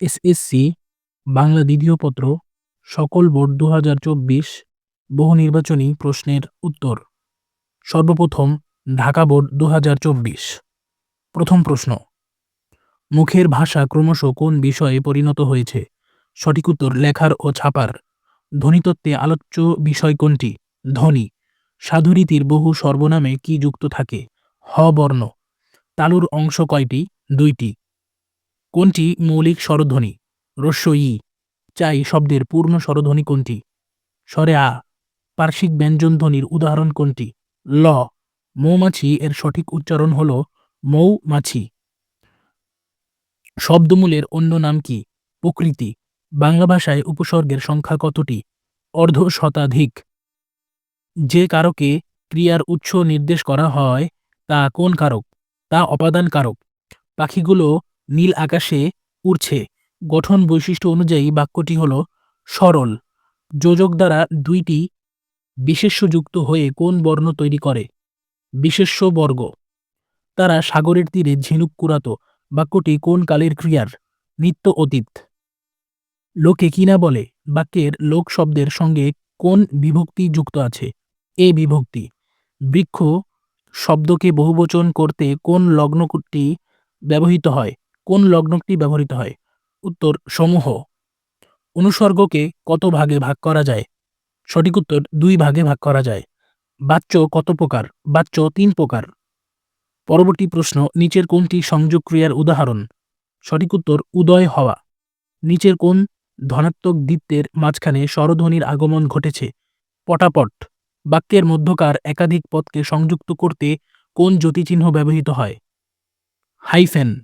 SSC Bangla দ্বিতীয় পত্র, সকল বোর্ড দু হাজার চব্বিশ, বহু নির্বাচনী প্রশ্নের উত্তর। সর্বপ্রথম, ঢাকা বোর্ড দু হাজার চব্বিশ। প্রথম প্রশ্ন, মুখের ভাষা ক্রমশ কোন বিষয়ে পরিণত হয়েছে? সঠিক উত্তর, লেখার ও ছাপার। ধ্বনিতত্ত্বে আলোচ্য বিষয় কোনটি? ধ্বনি। সাধুরীতির বহু সর্বনামে কি যুক্ত থাকে? হ বর্ণ। তালুর অংশ কয়টি? দুইটি। কোনটি মৌলিক স্বরধ্বনি? রস্য ই চাই শব্দের পূর্ণ স্বরধ্বনি কোনটি? স্বরে আ। পার্শ্বিক ব্যঞ্জনধ্বনির উদাহরণ কোনটি? ল। মৌমাছি এর সঠিক উচ্চারণ হল মৌমাছি। শব্দমূলের অন্য নাম কি? প্রকৃতি। বাংলা ভাষায় উপসর্গের সংখ্যা কতটি? অর্ধ শতাধিক। যে কারকে ক্রিয়ার উৎস নির্দেশ করা হয়, তা কোন কারক? তা অপাদান কারক। পাখিগুলো নীল আকাশে উড়ছে। গঠন বৈশিষ্ট্য অনুযায়ী বাক্যটি হল সরল। যোজক দ্বারা দুইটি বিশেষ্যযুক্ত হয়ে কোন বর্ণ তৈরি করে? বিশেষ্য বর্গ। তারা সাগরের তীরে ঝিনুক কুড়াত। বাক্যটি কোন কালের ক্রিয়ার? নিত্য অতীত। লোকে কিনা বলে? বাক্যের লোক শব্দের সঙ্গে কোন বিভক্তি যুক্ত আছে? এ বিভক্তি। বৃক্ষ শব্দকে বহুবচন করতে কোন লগ্নটি ব্যবহৃত হয়? কোন লগ্নটি ব্যবহৃত হয়? উত্তর, সমূহ। অনুসর্গকে কত ভাগে ভাগ করা যায়? সঠিক উত্তর, দুই ভাগে ভাগ করা যায়। বাচ্য কত প্রকার? বাচ্য তিন প্রকার। পরবর্তী প্রশ্ন, নিচের কোনটি সংযোগ ক্রিয়ার উদাহরণ? সঠিক উত্তর, উদয় হওয়া। নিচের কোন ধনাত্মক দ্বীপ্তের মাঝখানে স্বরধ্বনির আগমন ঘটেছে? পটাপট। বাক্যের মধ্যকার একাধিক পদকে সংযুক্ত করতে কোন জ্যোতিচিহ্ন ব্যবহৃত হয়? হাইফেন।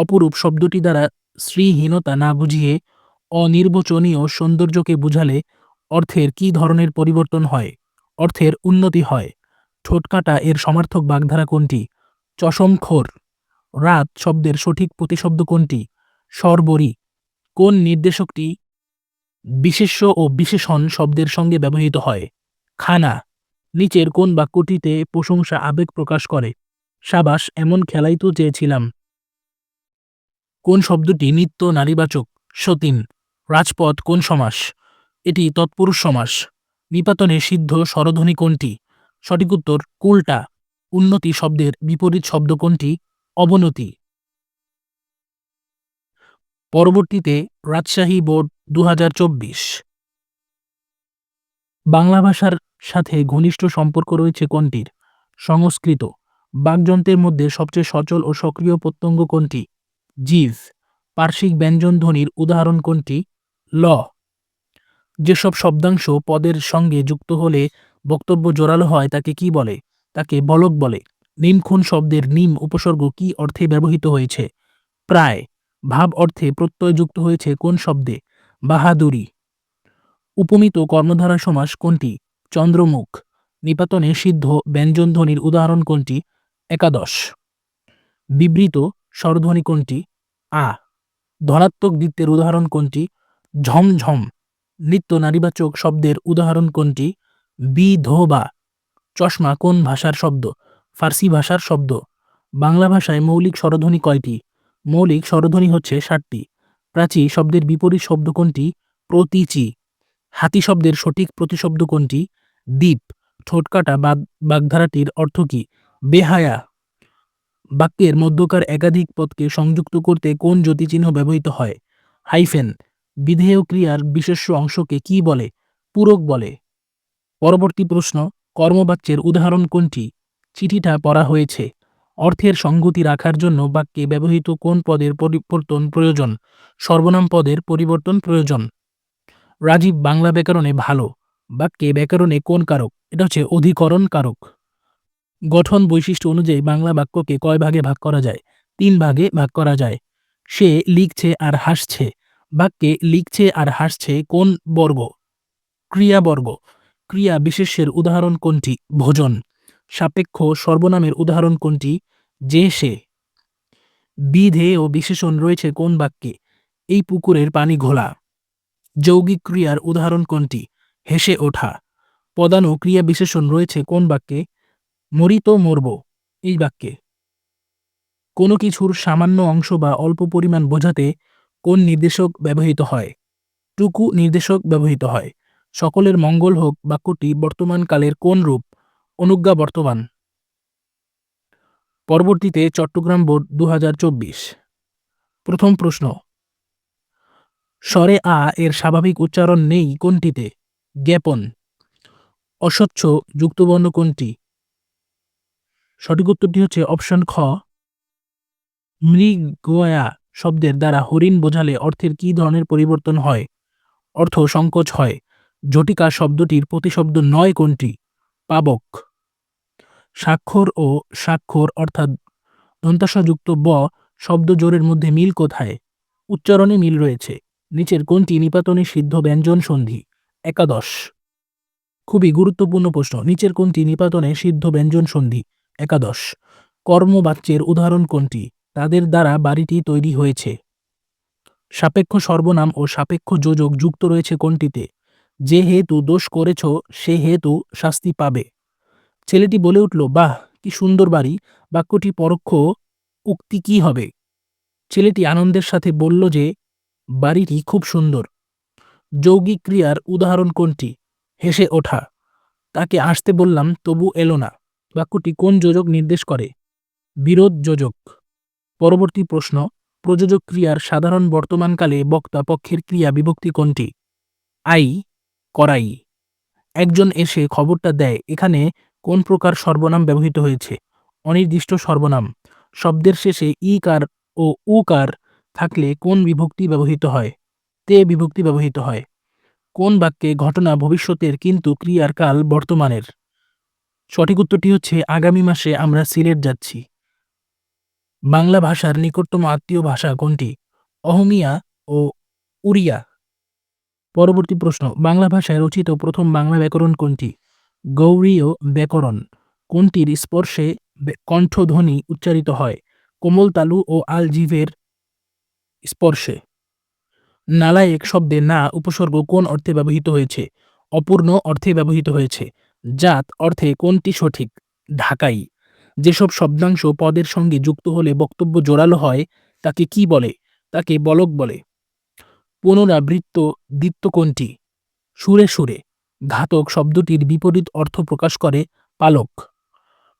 অপরূপ শব্দটি দ্বারা শ্রীহীনতা না বুঝিয়ে অনির্বচনীয় সৌন্দর্যকে বুঝালে অর্থের কি ধরনের পরিবর্তন হয়? অর্থের উন্নতি হয়। ঠোঁটকাটা এর সমার্থক বাগধারা কোনটি? চশমখোর রাত শব্দের সঠিক প্রতিশব্দ কোনটি? সরবরি। কোন নির্দেশকটি বিশেষ্য ও বিশেষণ শব্দের সঙ্গে ব্যবহৃত হয়? খানা। নিচের কোন বাক্যটিতে প্রশংসা আবেগ প্রকাশ করে? সাবাস, এমন খেলাই তো চেয়েছিলাম। কোন শব্দটি নিত্য নারীবাচক? সতীন। রাজপথ কোন সমাস? এটি তৎপুরুষ সমাস। নিপাতনে সিদ্ধ স্বরধ্বনি কোনটি? সঠিক উত্তর, কুলটা। উন্নতি শব্দের বিপরীত শব্দ কোনটি? অবনতি। পরবর্তীতে রাজশাহী বোর্ড দু হাজার চব্বিশ। বাংলা ভাষার সাথে ঘনিষ্ঠ সম্পর্ক রয়েছে কোনটির? সংস্কৃত। বাকযন্ত্রের মধ্যে সবচেয়ে সচল ও সক্রিয় প্রত্যঙ্গ কোনটি? জিভ পার্শ্বিক ব্যঞ্জন ধ্বনির উদাহরণ কোনটি? ল। যেসব শব্দাংশ পদের সঙ্গে যুক্ত হলে বক্তব্য জোরালো হয়, তাকে কি বলে? তাকে বলক বলে। নিমখুন শব্দের নিম উপসর্গ কি অর্থে ব্যবহৃত হয়েছে? প্রায়। ভাব অর্থে প্রত্যয় যুক্ত হয়েছে কোন শব্দে? বাহাদুরি। উপমিত কর্মধারা সমাস কোনটি? চন্দ্রমুখ। নিপাতনে সিদ্ধ ব্যঞ্জনধ্বনির উদাহরণ কোনটি? একাদশ। বিবৃত স্বরধ্বনি কোনটি? আ, ধনাত্মক বৃত্তের উদাহরণ কোনটি? ঝমঝম নিত্য নারীবাচক শব্দের উদাহরণ কোনটি? বিধবা চশমা কোন ভাষার শব্দ? ফার্সি ভাষার শব্দ। বাংলা ভাষায় মৌলিক স্বরধ্বনি কয়টি? মৌলিক স্বরধ্বনি হচ্ছে ষাটটি। প্রাচী শব্দের বিপরীত শব্দ কোনটি? প্রতীচি। হাতি শব্দের সঠিক প্রতিশব্দ কোনটি? দ্বীপ। ঠোঁটকাটা বাগধারাটির অর্থ কি? বেহায়া। বাক্যের মধ্যকার একাধিক পদকে সংযুক্ত করতে কোন জ্যোতিচিহ্ন ব্যবহৃত হয়? হাইফেন, বিধেয় ক্রিয়ার বিশেষ্য অংশকে কি বলে? পূরক বলে। পরবর্তী প্রশ্ন, কর্মবাচ্যের উদাহরণ কোনটি? চিঠিটা পড়া হয়েছে। অর্থের সঙ্গতি রাখার জন্য বাক্যে ব্যবহৃত কোন পদের পরিবর্তন প্রয়োজন? সর্বনাম পদের পরিবর্তন প্রয়োজন। রাজীব বাংলা ব্যাকরণে ভালো। বাক্যে ব্যাকরণে কোন কারক? এটা হচ্ছে অধিকরণ কারক। গঠন বৈশিষ্ট্য অনুযায়ী বাংলা বাক্যকে কয় ভাগে ভাগ করা যায়? তিন ভাগে ভাগ করা যায়। সে লিখছে আর হাসছে। বাক্যে লিখছে আর হাসছে কোন বর্গ? ক্রিয়াবর্গ। ক্রিয়া বিশেষের উদাহরণ কোনটি? ভোজন। সাপেক্ষ সর্বনামের উদাহরণ কোনটি? যে, সে। বিধে ও বিশেষণ রয়েছে কোন বাক্যে? এই পুকুরের পানি ঘোলা। যৌগিক ক্রিয়ার উদাহরণ কোনটি? হেসে ওঠা। পদানু ক্রিয়া বিশেষণ রয়েছে কোন বাক্যে? মরিত মরব, এই বাক্যে। কোনো কিছুর সামান্য অংশ বা অল্প পরিমাণ বোঝাতে কোন নির্দেশক ব্যবহৃত হয়? টুকু নির্দেশক ব্যবহৃত হয়। সকলের মঙ্গল হোক বাক্যটি বর্তমানকালের কোন রূপ? অনুজ্ঞা বর্তমান। পরবর্তীতে চট্টগ্রাম বোর্ড দু হাজার চব্বিশ। প্রথম প্রশ্ন। স্বরে আ এর স্বাভাবিক উচ্চারণ নেই কোনটিতে? জ্ঞাপন। অস্বচ্ছ যুক্তবর্ণ কোনটি? সঠিক উত্তরটি হচ্ছে অপশন খ। মৃগয়া শব্দের দ্বারা হরিণ বোঝালে অর্থের কী ধরনের পরিবর্তন হয়? অর্থ সংকোচ হয়। জটিকা শব্দটির প্রতিশব্দ নয় কোনটি? পাবক। স্বাক্ষর ও স্বাক্ষর অর্থাৎ দন্তাসযুক্ত ব শব্দ জোরের মধ্যে মিল কোথায়? উচ্চারণে মিল রয়েছে। নিচের কোনটি নিপাতনে সিদ্ধ ব্যঞ্জন সন্ধি? একাদশ। খুবই গুরুত্বপূর্ণ প্রশ্ন। নিচের কোনটি নিপাতনে সিদ্ধ ব্যঞ্জন সন্ধি? একাদশ। কর্মবাচ্যের উদাহরণ কোনটি? তাদের দ্বারা বাড়িটি তৈরি হয়েছে। সাপেক্ষ সর্বনাম ও সাপেক্ষ যোজক যুক্ত রয়েছে কোনটিতে? যে হেতু দোষ করেছ, সে হেতু শাস্তি পাবে। ছেলেটি বলে উঠল, বাহ, কি সুন্দর বাড়ি। বাক্যটি পরোক্ষ, উক্তি কি হবে? ছেলেটি আনন্দের সাথে বলল যে, বাড়িটি খুব সুন্দর। যৌগিক ক্রিয়ার উদাহরণ কোনটি? হেসে ওঠা। তাকে আসতে বললাম, তবু এলো না। বাক্যটি কোন যোজক নির্দেশ করে? বিরোধ যোজক। পরবর্তী প্রশ্ন, প্রযোজক ক্রিয়ার সাধারণ বর্তমানকালে বক্তা পক্ষের ক্রিয়া বিভক্তি কোনটি? আই, করাই। একজন এসে খবরটা দেয়, এখানে কোন প্রকার সর্বনাম ব্যবহৃত হয়েছে? অনির্দিষ্ট সর্বনাম। শব্দের শেষে ই কার ও উ কার থাকলে কোন বিভক্তি ব্যবহৃত হয়? তে বিভক্তি ব্যবহৃত হয়। কোন বাক্যে ঘটনা ভবিষ্যতের কিন্তু ক্রিয়ার কাল বর্তমানের? সঠিক উত্তরটি হচ্ছে, আগামী মাসে আমরা সিলেট যাচ্ছি। বাংলা ভাষার নিকটতম আত্মীয় ভাষা কোনটি? অহমিয়া ও উড়িয়া পরবর্তী প্রশ্ন, বাংলা ভাষায় রচিত প্রথম বাংলা ব্যাকরণ কোনটি? গৌরীয় ব্যাকরণ। কোনটির স্পর্শে কণ্ঠধ্বনি উচ্চারিত হয়? কোমল তালু ও আলজিভের স্পর্শে। নালায়েক শব্দে না উপসর্গ কোন অর্থে ব্যবহৃত হয়েছে? অপূর্ণ অর্থে ব্যবহৃত হয়েছে। জাত অর্থে কোনটি সঠিক? ঢাকাই। যেসব শব্দাংশ পদের সঙ্গে যুক্ত হলে বক্তব্য জোরালো হয়, তাকে কি বলে? তাকে বলক বলে। পুনরাবৃত্ত দ্বিত্ব কোনটি? সুরে সুরে। ঘাতক শব্দটির বিপরীত অর্থ প্রকাশ করে পালক।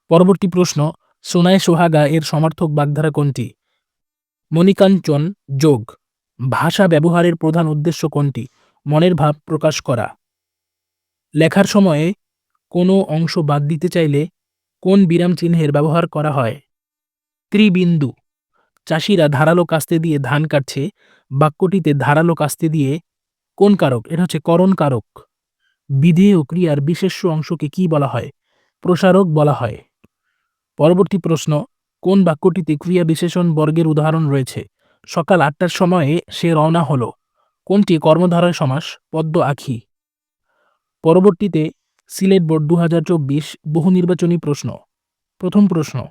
পরবর্তী প্রশ্ন, সোনায় সোহাগা এর সমার্থক বাগধারা কোনটি? মণিকাঞ্চন যোগ। ভাষা ব্যবহারের প্রধান উদ্দেশ্য কোনটি? মনের ভাব প্রকাশ করা। লেখার সময়ে কোনো অংশ বাদ দিতে চাইলে কোন বিরাম চিহ্নের ব্যবহার করা হয়? ত্রিবিন্দু। চাষিরা ধারালো কাস্তে দিয়ে ধান কাটছে, বাক্যটিতে ধারালো কাস্তে দিয়ে কোন কারক? এটা হচ্ছে করণ কারক। বিধেয় ক্রিয়ার বিশেষ্য অংশকে কি বলা হয়? প্রসারক বলা হয়। পরবর্তী প্রশ্ন, কোন বাক্যটিতে ক্রিয়া বিশেষণ বর্গের উদাহরণ রয়েছে? সকাল আটটার সময়ে সে রওনা হলো। কোনটি কর্মধারয় সমাস? পদ্ম আখি। পরবর্তীতে সিলেট বোর্ড দু হাজার চব্বিশ বহু নির্বাচনী প্রশ্ন। প্রথম প্রশ্ন,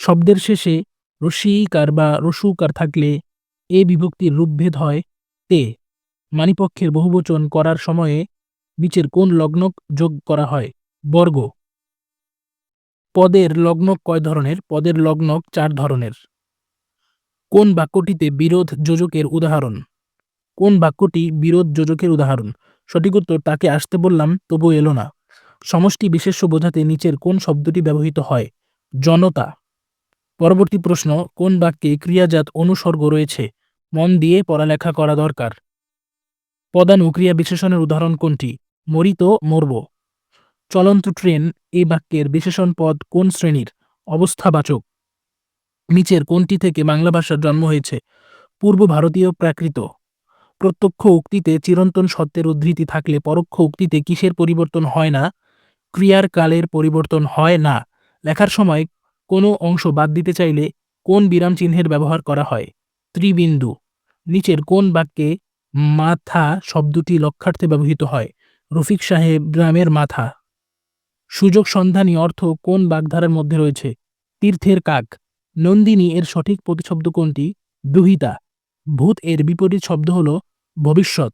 শব্দের শেষে রসিকার বা রসুকার থাকলে এ বিভক্তির রূপভেদ হয় তে। মানিপক্ষের বহুবচন করার সময়ে নিচের কোন লগ্নক যোগ করা হয়? বর্গ। পদের লগ্নক কয় ধরনের? পদের লগ্নক চার ধরনের। কোন বাক্যটিতে বিরোধ যোজকের উদাহরণ? কোন বাক্যটি বিরোধ যোজকের উদাহরণ? সঠিক উত্তর তাকে আসতে বললাম, তবু এলো না। সমষ্টি বিশেষ্য বোঝাতে নিচের কোন শব্দটি ব্যবহৃত হয়? জনতা। পরবর্তী প্রশ্ন, কোন বাক্যে ক্রিয়াজাত অনুসর্গ রয়েছে? মন দিয়ে পড়ালেখা করা দরকার। পদানু ক্রিয়া বিশেষণের উদাহরণ কোনটি? মরিত, মরব। চলন্ত ট্রেন এই বাক্যের বিশেষণ পদ কোন শ্রেণির? অবস্থাবাচক। নিচের কোনটি থেকে বাংলা ভাষার জন্ম হয়েছে? পূর্ব ভারতীয় প্রাকৃত। প্রত্যক্ষ উক্তিতে চিরন্তন সত্যের উদ্ধৃতি থাকলে পরোক্ষ উক্তিতে কিসের পরিবর্তন হয় না? ক্রিয়ার কালের পরিবর্তন হয় না। লেখার সময় কোনো অংশ বাদ দিতে চাইলে কোন বিরাম চিহ্নের ব্যবহার করা হয়? ত্রিবিন্দু। নিচের কোন বাক্যে মাথা শব্দটি লক্ষার্থে ব্যবহৃত হয়? রফিক সাহেব গ্রামের মাথা। সুযোগ সন্ধানী অর্থ কোন বাগধারার মধ্যে রয়েছে? তীর্থের কাক। নন্দিনী এর সঠিক প্রতিশব্দ কোনটি? দুহিতা। ভূত এর বিপরীত শব্দ হল ভবিষ্যৎ।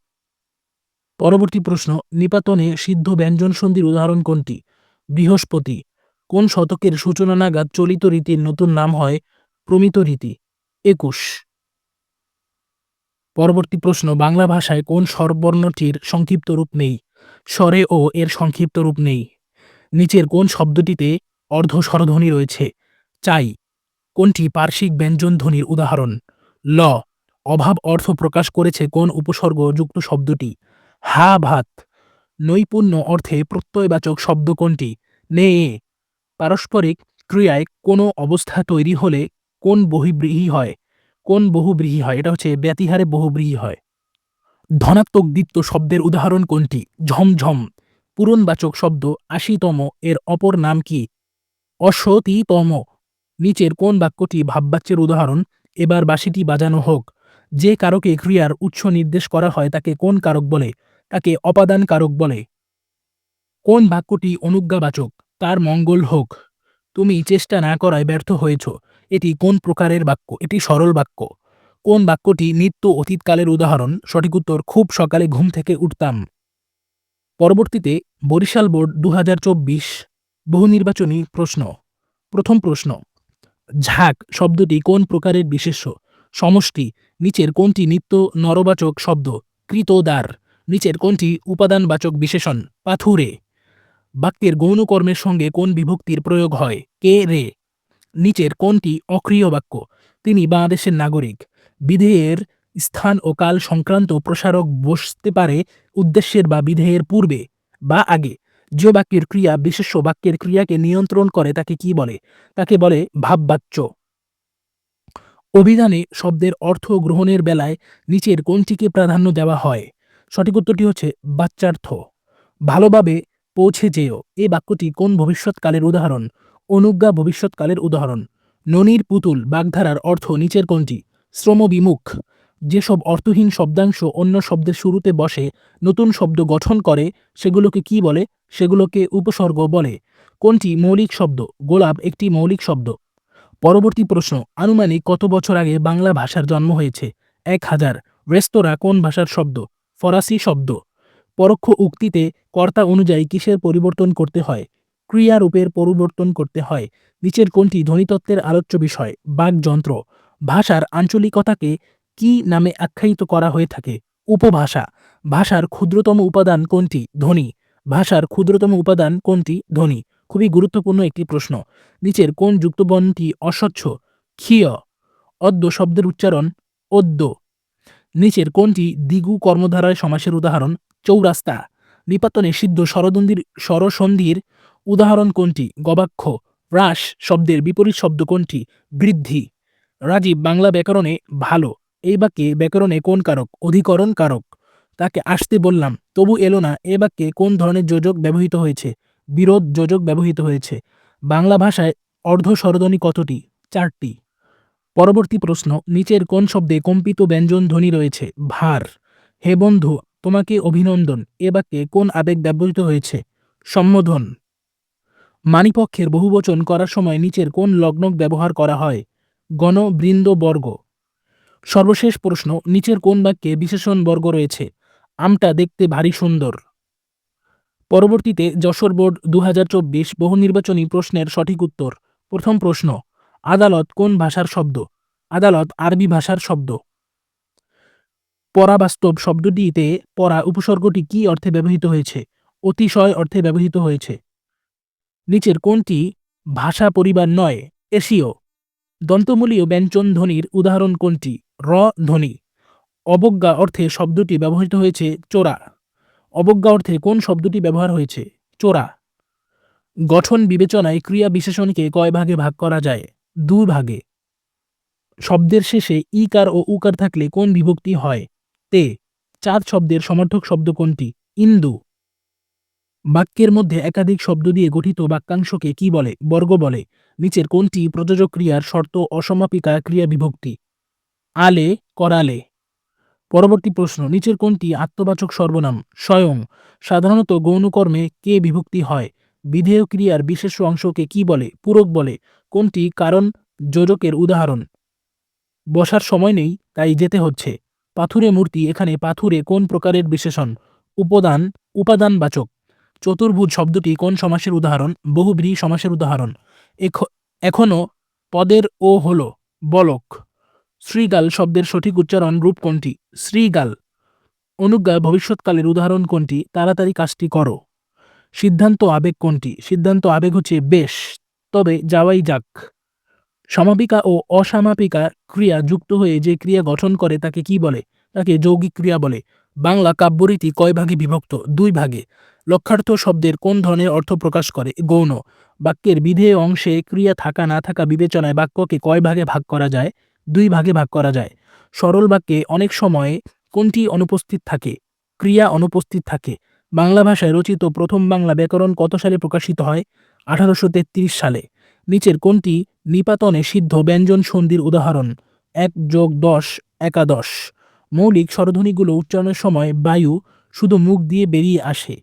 পরবর্তী প্রশ্ন, নিপাতনে সিদ্ধ ব্যঞ্জন সন্ধির উদাহরণ কোনটি? বৃহস্পতি। কোন শতকের সূচনা নাগাদ চলিত রীতির নতুন নাম হয় প্রমিত রীতি? একুশ। পরবর্তী প্রশ্ন, বাংলা ভাষায় কোন স্বরবর্ণটির সংক্ষিপ্ত রূপ নেই? স্বরে ও এর সংক্ষিপ্ত রূপ নেই। নিচের কোন শব্দটিতে অর্ধ স্বরধ্বনি রয়েছে? চাই। কোনটি পার্শ্বিক ব্যঞ্জন ধ্বনির উদাহরণ? ল। অভাব অর্থ প্রকাশ করেছে কোন উপসর্গ যুক্ত শব্দটি? হা ভাত। নৈপুণ্য অর্থে প্রত্যয়বাচক শব্দ কোনটি? নে পারস্পরিক ক্রিয়ায় কোনো অবস্থা তৈরি হলে কোন বহিব্রীহি হয়? কোন বহুব্রীহি হয়? এটা হচ্ছে ব্যতিহারে বহুব্রীহি হয়। ধনাত্মক দ্বিত্ব শব্দের উদাহরণ কোনটি? ঝমঝম পূরণবাচক শব্দ আশিতম। এর অপর নাম কি? অশতিতম। নিচের কোন বাক্যটি ভাববাচ্যের উদাহরণ? এবার বাঁশিটি বাজানো হোক। যে কারকে ক্রিয়ার উৎস নির্দেশ করা হয় তাকে কোন কারক বলে? তাকে অপাদান কারক বলে। কোন বাক্যটি অনুজ্ঞাবাচক? তার মঙ্গল হোক। তুমি চেষ্টা না করায় ব্যর্থ হয়েছ। এটি কোন প্রকারের বাক্য? এটি সরল বাক্য। কোন বাক্যটি নিত্য অতীতকালের উদাহরণ? সঠিক উত্তর, খুব সকালে ঘুম থেকে উঠতাম। পরবর্তীতে বরিশাল বোর্ড দু হাজার চব্বিশ বহু নির্বাচনী প্রশ্ন। প্রথম প্রশ্ন, ঝাঁক শব্দটি কোন প্রকারের বিশেষ্য? সমষ্টি, নিচের কোনটি নিত্য নরবাচক শব্দ, কৃতদার, নিচের কোনটি উপাদানবাচক বিশেষণ, পাথুরে? বাক্যের গৌণকর্মের সঙ্গে কোন বিভক্তির প্রয়োগ হয়, কে রে? নিচের কোনটি অক্রিয় বাক্য, তিনি বাংলাদেশের নাগরিক, বিধেয়ের স্থান ও কাল সংক্রান্ত প্রসারক বসতে পারে উদ্দেশ্যের বা বিধেয়ের পূর্বে বা আগে, যে বাক্যের ক্রিয়া বিশেষ্য বাক্যের ক্রিয়াকে নিয়ন্ত্রণ করে তাকে কি বলে? তাকে বলে ভাববাচ্য। অভিধানে শব্দের অর্থ গ্রহণের বেলায় নিচের কোনটিকে প্রাধান্য দেওয়া হয়। সঠিক উত্তরটি হচ্ছে বাচ্চার্থ। ভালোভাবে পৌঁছে যেও এই বাক্যটি কোন ভবিষ্যৎকালের উদাহরণ? অনুজ্ঞা ভবিষ্যৎকালের উদাহরণ। ননির পুতুল বাগধারার অর্থ নিচের কোনটি শ্রমবিমুখ। যেসব অর্থহীন শব্দাংশ অন্য শব্দের শুরুতে বসে, নতুন শব্দ গঠন করে, সেগুলোকে কি বলে? সেগুলোকে উপসর্গ বলে। কোনটি মৌলিক শব্দ। গোলাপ একটি মৌলিক শব্দ। পরবর্তী প্রশ্ন, আনুমানিক কত বছর আগে বাংলা ভাষার জন্ম হয়েছে? এক হাজার। রেস্তোরাঁ কোন ভাষার শব্দ? ফরাসি শব্দ। পরোক্ষ উক্তিতে কর্তা অনুযায়ী কিসের পরিবর্তন করতে হয়? ক্রিয়ারূপের পরিবর্তন করতে হয়। নিচের কোনটি ধ্বনিতত্ত্বের আলোচ্য বিষয়? বাকযন্ত্র। ভাষার আঞ্চলিকতাকে কি নামে আখ্যায়িত করা হয়ে থাকে? উপভাষা। ভাষার ক্ষুদ্রতম উপাদান কোনটি? ধ্বনি। ভাষার ক্ষুদ্রতম উপাদান কোনটি? ধ্বনি। খুবই গুরুত্বপূর্ণ একটি প্রশ্ন। নিচের কোন যুক্তবর্ণটি অস্বচ্ছ? ক্ষীয়, অদ্য শব্দের উচ্চারণ অদ্য। নিচের কোনটি দিগু কর্মধারায় সমাসের উদাহরণ চৌরাস্তা? নিপাতনে সিদ্ধ স্বরদন্দির স্বরসন্ধির উদাহরণ কোনটি? গবাক্ষ, হ্রাস শব্দের বিপরীত শব্দ কোনটি? বৃদ্ধি। রাজীব বাংলা ব্যাকরণে ভালো। এই বাক্যে ব্যাকরণে কোন কারক? অধিকরণ কারক। তাকে আসতে বললাম, তবু এলো না। এ বাক্যে কোন ধরনের যোজক ব্যবহৃত হয়েছে? বিরোধ যোজক ব্যবহৃত হয়েছে। বাংলা ভাষায় অর্ধ স্বরধ্বনি কতটি? চারটি। পরবর্তী প্রশ্ন, নিচের কোন শব্দে কম্পিত ব্যঞ্জন ধ্বনি রয়েছে? ভার। হে বন্ধু, তোমাকে অভিনন্দন। এ বাক্যে কোন আবেগ ব্যবহৃত হয়েছে? সম্বোধন। মানিপক্ষের বহুবচন করার সময় নিচের কোন লগ্নক ব্যবহার করা হয়? গণ বৃন্দ বর্গ সর্বশেষ প্রশ্ন, নিচের কোন বাক্যে বিশেষণ বর্গ রয়েছে? আমটা দেখতে ভারী সুন্দর। পরবর্তীতে যশোর বোর্ড দু হাজার চব্বিশ বহু নির্বাচনী প্রশ্নের সঠিক উত্তর। প্রথম প্রশ্ন, আদালত কোন ভাষার শব্দ? আদালত আরবি ভাষার শব্দ। পরাবাস্তব শব্দটিতে পরা উপসর্গটি কি অর্থে ব্যবহৃত হয়েছে? অতিশয় অর্থে ব্যবহৃত হয়েছে। নিচের কোনটি? ভাষা পরিবার নয়, এশীয়। দন্তমূলীয় ব্যঞ্জন ধ্বনির উদাহরণ কোনটি? র ধ্বনি। অবজ্ঞা অর্থে শব্দটি ব্যবহৃত হয়েছে চোরা। অবজ্ঞা অর্থে কোন শব্দটি ব্যবহার হয়েছে? চোরা। গঠন বিবেচনায় ক্রিয়া বিশেষণকে কয় ভাগে ভাগ করা যায়? দুই ভাগে। শব্দের শেষে ইকার ও উকার থাকলে কোন বিভক্তি হয়? তে। চাঁদ শব্দের সমর্থক শব্দ কোনটি? ইন্দু। বাক্যের মধ্যে একাধিক শব্দ দিয়ে গঠিত বাক্যাংশকে কি বলে? বর্গ বলে। নিচের কোনটি প্রযোজক ক্রিয়ার শর্ত অসমাপিকা ক্রিয়া বিভক্তি? আলে, করালে। পরবর্তী প্রশ্ন, নিচের কোনটি আত্মবাচক সর্বনাম? স্বয়ং। সাধারণত গৌণকর্মে কে বিভক্তি হয়? বিধেয় ক্রিয়ার বিশেষ অংশকে কি বলে? পূরক বলে। কোনটি কারণ? যোজকের উদাহরণ। বসার সময় নেই, তাই যেতে হচ্ছে। পাথুরে মূর্তি, এখানে পাথুরে কোন প্রকারের বিশেষণ? উপাদান, উপাদানবাচক। চতুর্ভুজ শব্দটি কোন সমাসের উদাহরণ? বহুব্রী সমাসের উদাহরণ। এখনও পদের ও হল, বলক। শ্রীগাল শব্দের সঠিক উচ্চারণ রূপ কোনটি? শ্রীগাল। অনুজ্ঞা ভবিষ্যৎকালের উদাহরণ কোনটি? তাড়াতাড়ি কাজটি করো। সিদ্ধান্ত আবেগ কোনটি? সিদ্ধান্ত আবেগ হচ্ছে বেশ, তবে যাওয়াই যাক। সমাপিকা ও অসামাপিকা ক্রিয়া যুক্ত হয়ে যে ক্রিয়া গঠন করে তাকে কি বলে? তাকে যৌগিক ক্রিয়া বলে। বাংলা কাব্যরীতি কয় ভাগে বিভক্ত? দুই ভাগে। লক্ষার্থ শব্দের কোন ধরনের অর্থ প্রকাশ করে? গৌণ। বাক্যের বিধেয় অংশে ক্রিয়া থাকা না থাকা বিবেচনায় বাক্যকে কয় ভাগে ভাগ করা যায়? দুই ভাগে ভাগ করা যায়। সরল বাক্যে অনেক সময়ে কোনটি অনুপস্থিত থাকে? ক্রিয়া অনুপস্থিত থাকে। বাংলা ভাষায় রচিত প্রথম বাংলা ব্যাকরণ কত সালে প্রকাশিত হয়? আঠারোশো সালে। নিচের কোনটি নিপাতনে সিদ্ধ ব্যঞ্জন সন্ধির উদাহরণ? এক যোগ দশ একাদশ। মৌলিক স্বরধ্বনিগুলো উচ্চারণের সময় বায়ু শুধু মুখ দিয়ে বেরিয়ে আসে।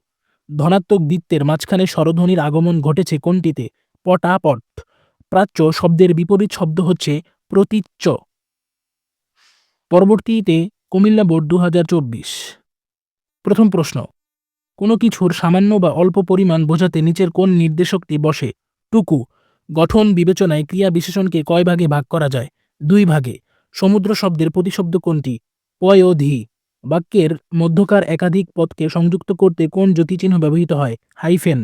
ধনাত্মক বৃত্তের মাঝখানে স্বরধ্বনির আগমন ঘটেছে কোনটিতে? পটাপট। প্রাচ্য শব্দের বিপরীত শব্দ হচ্ছে প্রতীচ্য। পরবর্তীতে কুমিল্লা বোর্ড দু হাজার চব্বিশ। প্রথম প্রশ্ন, কোনো কিছুর সামান্য বা অল্প পরিমাণ বোঝাতে নিচের কোন নির্দেশকটি বসে? টুকু, গঠন, বিবেচনায় ক্রিয়া বিশেষণকে কয় ভাগে ভাগ করা যায়? দুই ভাগে, সমুদ্র শব্দের প্রতিশব্দ কোনটি? পয় ও ধি, বাক্যের মধ্যকার একাধিক পদকে সংযুক্ত করতে কোন জ্যোতিচিহ্ন ব্যবহৃত হয়? হাইফেন,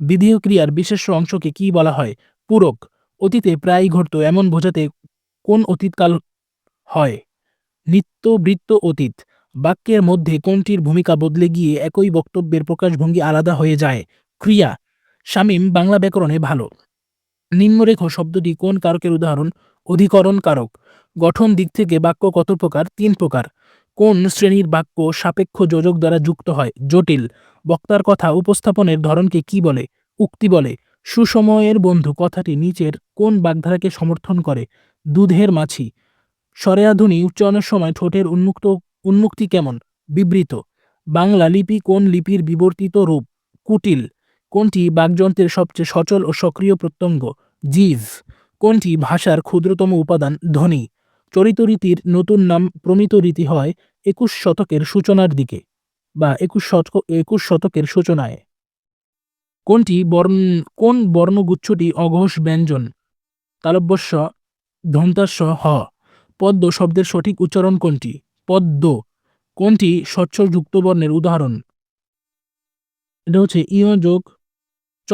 বিধেয় ক্রিয়ার বিশেষ অংশকে কি বলা হয়? পূরক, অতীতে প্রায়ই ঘটত এমন বোঝাতে কোন অতীতকাল হয়? নিত্য বৃত্ত অতীত। বাক্যের মধ্যে কোনটির ভূমিকা বদলে গিয়ে একই বক্তব্যের প্রকাশভঙ্গি আলাদা হয়ে যায়? ক্রিয়া। শামীম, বাংলা ব্যাকরণে ভালো। নিম্নরেখ শব্দটি কোন কারকের উদাহরণ? অধিকরণ কারক। গঠন দিক থেকে বাক্য কত প্রকার? তিন প্রকার। কোন শ্রেণির বাক্য সাপেক্ষ যোজক দ্বারা যুক্ত হয়? জটিল। বক্তার কথা উপস্থাপনের ধরনকে কি বলে? উক্তি বলে, সুসময়ের বন্ধু কথাটি নিচের কোন বাগধারাকে সমর্থন করে? দুধের মাছি। স্বরেয়াধুনী উচ্চারণের সময় ঠোঁটের উন্মুক্ত, উন্মুক্তি কেমন? বিবৃত। বাংলা লিপি কোন লিপির বিবর্তিত রূপ? কুটিল। কোনটি বাকযন্ত্রের সবচেয়ে সচল ও সক্রিয় প্রত্যঙ্গ? জিভ কোনটি ভাষার ক্ষুদ্রতম উপাদান? ধ্বনি। চরিতরীতির নতুন নাম প্রমিত রীতি হয় একুশ শতকের সূচনার দিকে বা একুশ শতক, একুশ শতকের সূচনায়। কোনটি বর্ণ, কোন বর্ণগুচ্ছটি অঘোষ ব্যঞ্জন? তালব্যস্য ধন্তাস্য হ। পদ্ম শব্দের সঠিক উচ্চারণ কোনটি? পদ্ম। কোনটি স্বচ্ছ যুক্ত বর্ণের উদাহরণ? এটা হচ্ছে ইয় যোগ চ।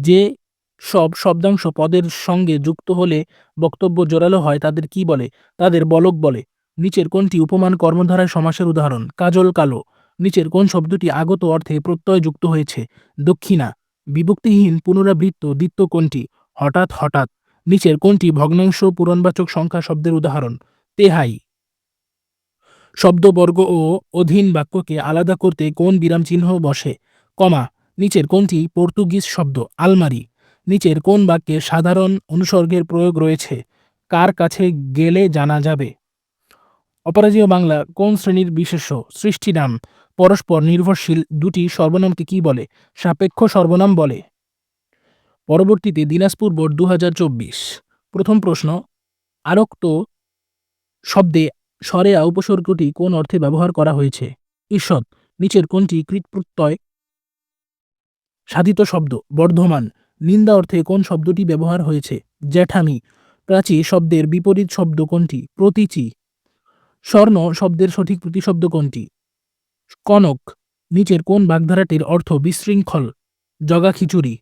যে সব শব্দাংশ পদের সঙ্গে যুক্ত হলে বক্তব্য জোরালো হয়, তাদের কি বলে? তাদের বলক বলে। নিচের কোনটি উপমান কর্মধারায় সমাসের উদাহরণ? কাজল কালো। নিচের কোন শব্দটি আগত অর্থে প্রত্যয় যুক্ত হয়েছে? দক্ষিণা। বিভক্তিহীন পুনরাবৃত্ত দ্বিত্ব কোনটি? হঠাৎ হঠাৎ, নিচের কোনটি ভগ্নাংশ পূরণবাচক সংখ্যা শব্দের উদাহরণ? তেহাই। শব্দবর্গ ও অধীন বাক্যকে আলাদা করতে কোন বিরাম চিহ্ন বসে? কমা, নিচের কোনটি পর্তুগিজ শব্দ? আলমারি। নিচের কোন বাক্যে সাধারণ অনুসর্গের প্রয়োগ রয়েছে? কার কাছে গেলে জানা যাবে? অপরাজীয় বাংলা, কোন শ্রেণির বিশেষ্য? সৃষ্টিনাম। পরস্পর নির্ভরশীল দুটি সর্বনামকে কি বলে? সাপেক্ষ সর্বনাম বলে। পরবর্তীতে দিনাজপুর বোর্ড দু হাজার চব্বিশ। প্রথম প্রশ্ন, আরক্ত শব্দে স্বরেয়া উপসর্গটি কোন অর্থে ব্যবহার করা হয়েছে? ঈষৎ নিচের কোনটি কৃতপ্রত্যয় সাধিত শব্দ, বর্ধমান। নিন্দা অর্থে কোন শব্দটি ব্যবহার হয়েছে? জ্যাঠামি। প্রাচী শব্দের বিপরীত শব্দ কোনটি? প্রতীচি। স্বর্ণ শব্দের সঠিক প্রতিশব্দ কোনটি? কনক। নিচের কোন বাগধারাটির অর্থ বিশৃঙ্খল? জগা খিচুড়ি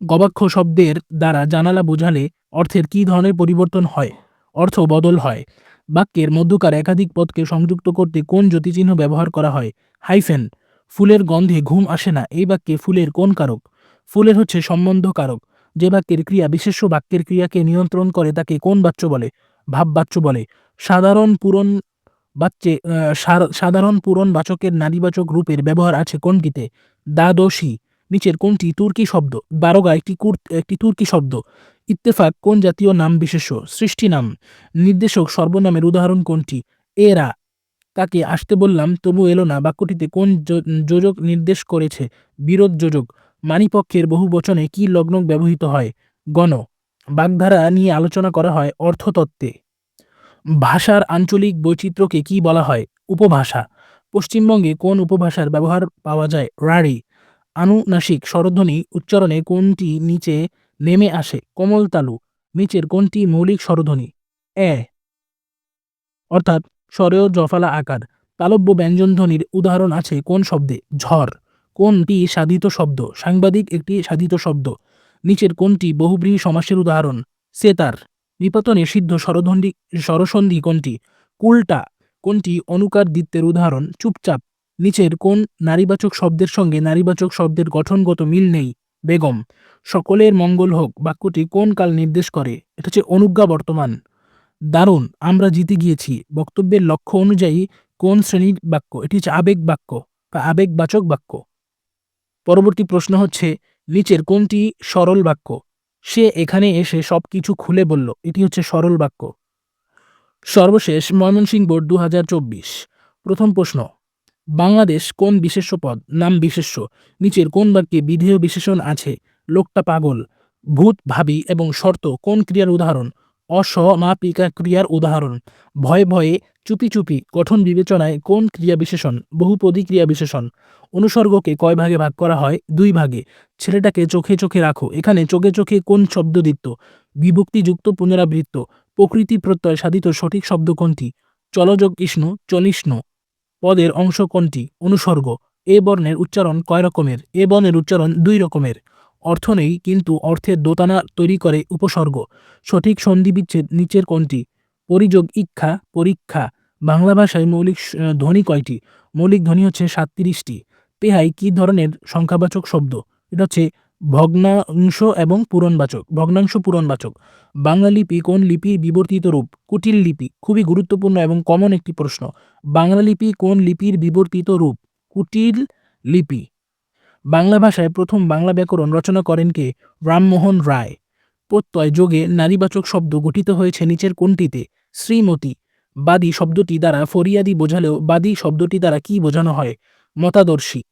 গবাক্ষ শব্দের দ্বারা জানালা বোঝালে অর্থের কী ধরনের পরিবর্তন হয়, অর্থ বদল হয়। বাক্যের মধ্যকার একাধিক পদকে সংযুক্ত করতে কোন জ্যোতিচিহ্ন ব্যবহার করা হয়? হাইফেন। ফুলের গন্ধে ঘুম আসে না, এই বাক্যে ফুলের কোন কারক? ফুলের হচ্ছে সম্বন্ধ কারক। যে বাক্যের ক্রিয়া বিশেষ্য বাক্যের ক্রিয়াকে নিয়ন্ত্রণ করে তাকে কোন বাচ্য বলে? ভাব বাচ্য বলে। সাধারণ পূরণ বাচ্চে সাধারণ পূরণ বাচকের নারীবাচক রূপের ব্যবহার আছে কোনটিতে? দ্বাদশী। নিচের কোনটি তুর্কি শব্দ? বারোগা, একটি কুর, একটি তুর্কি শব্দ। ইত্তেফাক, কোন জাতীয় নাম বিশেষ্য? সৃষ্টি নাম। নির্দেশক, সর্বনামের উদাহরণ কোনটি? এরা। তাকে আসতে বললাম, তবু এলো না। বাক্যটিতে কোন যোজক নির্দেশ করেছে? বিরোধ যোজক। মানিপক্ষের বহু বচনে কি লগ্ন ব্যবহৃত হয়? গণ। বাগধারা নিয়ে আলোচনা করা হয় অর্থতত্ত্বে। ভাষার আঞ্চলিক বৈচিত্র্যকে কি বলা হয়? উপভাষা। পশ্চিমবঙ্গে কোন উপভাষার ব্যবহার পাওয়া যায়? রাঢ়ি। আনুনাসিক স্বরধ্বনি উচ্চারণে কোনটি নিচে নেমে আসে, কোমল তালু, নিচের কোনটি মৌলিক স্বরধ্বনি, এ। অর্থাৎ স্বরেও জফালা আকার, তালব্য ব্যঞ্জনধ্বনির উদাহরণ আছে কোন শব্দে? ঝড়। কোনটি সাধিত শব্দ? সাংবাদিক একটি সাধিত শব্দ। নিচের কোনটি বহুব্রীহি সমাসের উদাহরণ, সেতার। নিপাতনে সিদ্ধ স্বরধ্বনি স্বরসন্ধি কোনটি কুলটা কোনটি অনুকার দ্বিত্বের উদাহরণ, চুপচাপ। নিচের কোন নারীবাচক শব্দের সঙ্গে নারীবাচক শব্দের গঠনগত মিল নেই? বেগম, সকলের মঙ্গল হোক, বাক্যটি কোন কাল নির্দেশ করে? এটা হচ্ছে অনুজ্ঞা বর্তমান। দারুণ, আমরা জিতে গিয়েছি। বক্তব্যের লক্ষ্য অনুযায়ী কোন শ্রেণির বাক্য? এটি হচ্ছে আবেগ বাক্য বা আবেগবাচক বাক্য। পরবর্তী প্রশ্ন হচ্ছে, নিচের কোনটি সরল বাক্য? সে এখানে এসে সব কিছু খুলে বলল, এটি হচ্ছে সরল বাক্য। সর্বশেষ ময়মনসিংহ বোর্ড দু হাজার চব্বিশ। প্রথম প্রশ্ন বাংলাদেশ কোন বিশেষ্য পদ? নাম বিশেষ্য। নিচের কোন বাক্যে বিধেয় বিশেষণ আছে? লোকটা পাগল, ভূত, ভাবি এবং শর্ত কোন ক্রিয়ার উদাহরণ? অসমাপিকা ক্রিয়ার উদাহরণ। ভয়ে ভয়ে, চুপি চুপি গঠন বিবেচনায় কোন ক্রিয়া বিশেষণ? বহুপদী ক্রিয়া বিশেষণ। অনুসর্গকে কয় ভাগে ভাগ করা হয়? দুই ভাগে। ছেলেটাকে চোখে চোখে রাখো। এখানে চোখে চোখে কোন শব্দ দিত বিভক্তিযুক্ত পুনরাবৃত্ত। প্রকৃতি প্রত্যয় সাধিত সঠিক শব্দ কোনটি? চলযোগ ইষ্ণু চলিষ্ণু। পদের অংশ কোনটি? অনুসর্গ। এ বর্ণের উচ্চারণ কয় রকমের? এ বর্ণের উচ্চারণ দুই রকমের। অর্থ নেই, কিন্তু অর্থের দোতানা তৈরি করে উপসর্গ। সঠিক সন্ধি বিচ্ছেদ নিচের কোনটি? পরিযোগ ইচ্ছা পরীক্ষা। বাংলা ভাষায় মৌলিক ধ্বনি কয়টি? মৌলিক ধ্বনি হচ্ছে সাতত্রিশটি। পেহাই কি ধরনের সংখ্যাবাচক শব্দ? এটা হচ্ছে ভগ্নাংশ এবং পূরণবাচক, ভগ্নাংশ, পূরণবাচক। বাংলা লিপি কোন লিপির বিবর্তিত রূপ? কুটিল লিপি, খুবই গুরুত্বপূর্ণ এবং কমন একটি প্রশ্ন। বাংলা লিপি কোন লিপির বিবর্তিত রূপ? কুটিল লিপি। বাংলা ভাষায় প্রথম বাংলা ব্যাকরণ রচনা করেন কে? রামমোহন রায়। প্রত্যয় যোগে নারীবাচক শব্দ গঠিত হয়েছে নিচের কোনটিতে? শ্রীমতী। বাদী শব্দটি দ্বারা ফরিয়াদি বোঝালেও বাদী শব্দটি দ্বারা কি বোঝানো হয়? মতাদর্শী।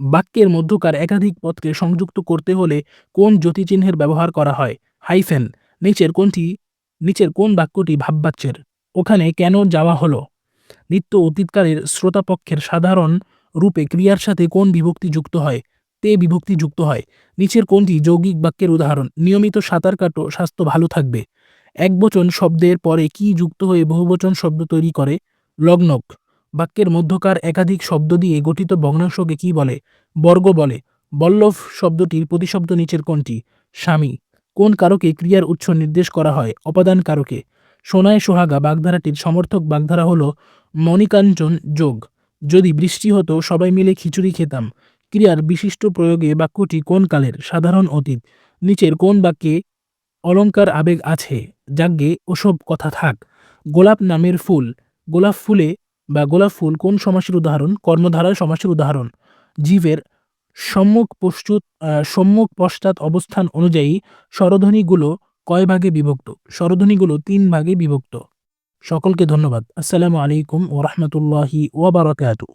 বাক্যের মধ্যকার একাধিক পদকে সংযুক্ত করতে হলে কোন জ্যোতিচিহ্নের ব্যবহার করা হয়? হাইফেন। নিচের কোনটি? নিচের কোন বাক্যটি ভাববাচ্যের? ওখানে কেন যাওয়া হলো? নিত্য অতীতকালের শ্রোতাপক্ষের সাধারণ রূপে ক্রিয়ার সাথে কোন বিভক্তি যুক্ত হয়? তে বিভক্তি যুক্ত হয়। নিচের কোনটি যৌগিক বাক্যের উদাহরণ? নিয়মিত সাঁতার কাটো, স্বাস্থ্য ভালো থাকবে। একবচন শব্দের পরে কি যুক্ত হয়ে বহুবচন শব্দ তৈরি করে? লগ্নক। বাক্যের মধ্যকার একাধিক শব্দ দিয়ে গঠিত ভগ্নাংশকে কি বলে? বর্গ বলে। বল্লভ শব্দটির প্রতিশব্দ নিচের কোনটি স্বামী, কোন কারকে ক্রিয়ার উৎস নির্দেশ করা হয়? অপাদান কারকে। সোনায় সোহাগা বাগধারাটির সমর্থক বাগধারা হল মণিকাঞ্চন যোগ। যদি বৃষ্টি হতো, সবাই মিলে খিচুড়ি খেতাম। ক্রিয়ার বিশিষ্ট প্রয়োগে বাক্যটি কোন কালের? সাধারণ অতীত। নিচের কোন বাক্যে অলংকার আবেগ আছে? যাজ্ঞে, ওসব কথা থাক। গোলাপ নামের ফুল। গোলাপ ফুলে বা গোলাপ ফুল কোন সমাসের উদাহরণ? কর্মধারার সমাসের উদাহরণ। জীবের সম্মুখ প্রস্তুত সম্মুখ পশ্চাৎ অবস্থান অনুযায়ী স্বরধ্বনিগুলো কয় ভাগে বিভক্ত? স্বরধ্বনিগুলো তিন ভাগে বিভক্ত। সকলকে ধন্যবাদ। আসসালামু আলাইকুম ওরহমতুল্লাহি ওয়াবারাকাতু